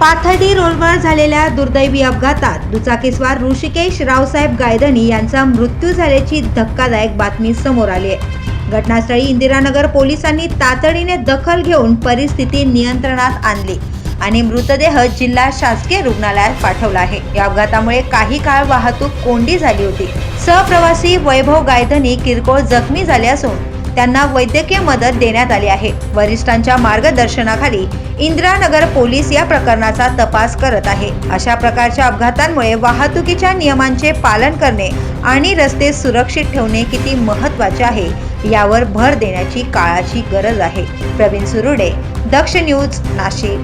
पाथर्डी रोडवर झालेल्या दुर्दैवी अपघातात दुचाकीस्वार ऋषिकेश रावसाहेब गायदनी यांचा मृत्यू झाल्याची धक्कादायक बातमी समोर आली आहे. घटनास्थळी इंदिरानगर पोलिसांनी तातडीने दखल घेऊन परिस्थिती नियंत्रणात आणली आणि मृतदेह जिल्हा शासकीय रुग्णालयात पाठवला आहे. या अपघातामुळे काही काळ वाहतूक कोंडी झाली होती. सहप्रवासी वैभव गायधनी किरकोळ जखमी झाले असून त्यांना वैद्यकीय मदत देण्यात आली आहे. वरिष्ठांच्या मार्गदर्शनाखाली इंदिरानगर पोलीस या प्रकरणाचा तपास करत आहे. अशा प्रकारच्या अपघातांमुळे वाहतुकीच्या नियमांचे पालन करणे आणि रस्ते सुरक्षित ठेवणे किती महत्त्वाचे आहे यावर भर देण्याची काळाची गरज आहे. प्रवीण सुरुडे दक्ष न्यूज नाशिक.